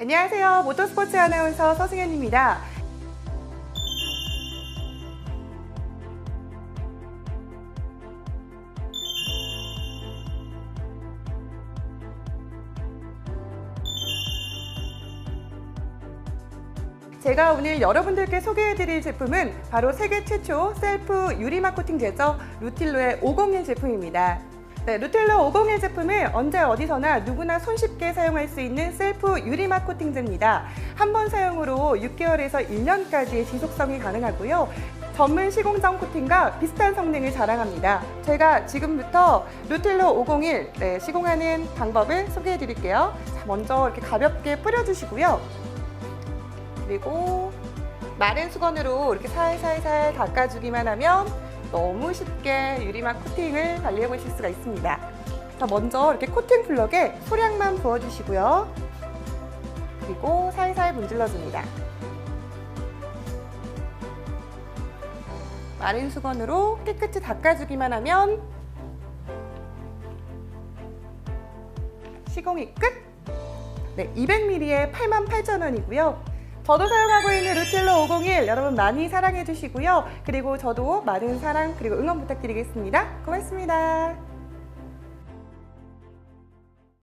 안녕하세요. 모터스포츠 아나운서 서승현입니다. 제가 오늘 여러분들께 소개해드릴 제품은 바로 세계 최초 셀프 유리막 코팅 제저 루틸로의 501 제품입니다. 네, 루텔러 501 제품은 언제 어디서나 누구나 손쉽게 사용할 수 있는 셀프 유리막 코팅제입니다. 한 번 사용으로 6개월에서 1년까지의 지속성이 가능하고요. 전문 시공정 코팅과 비슷한 성능을 자랑합니다. 제가 지금부터 루텔러 501 네, 시공하는 방법을 소개해 드릴게요. 자, 먼저 이렇게 가볍게 뿌려주시고요. 그리고 마른 수건으로 이렇게 살살살 닦아주기만 하면 너무 쉽게 유리막 코팅을 관리해 보실 수가 있습니다. 자, 먼저 이렇게 코팅 블럭에 소량만 부어주시고요. 그리고 살살 문질러줍니다. 마른 수건으로 깨끗이 닦아주기만 하면 시공이 끝! 네, 200ml에 88,000원이고요. 저도 사용하고 있는 루텔러 501 여러분 많이 사랑해 주시고요. 그리고 저도 많은 사랑 그리고 응원 부탁드리겠습니다. 고맙습니다.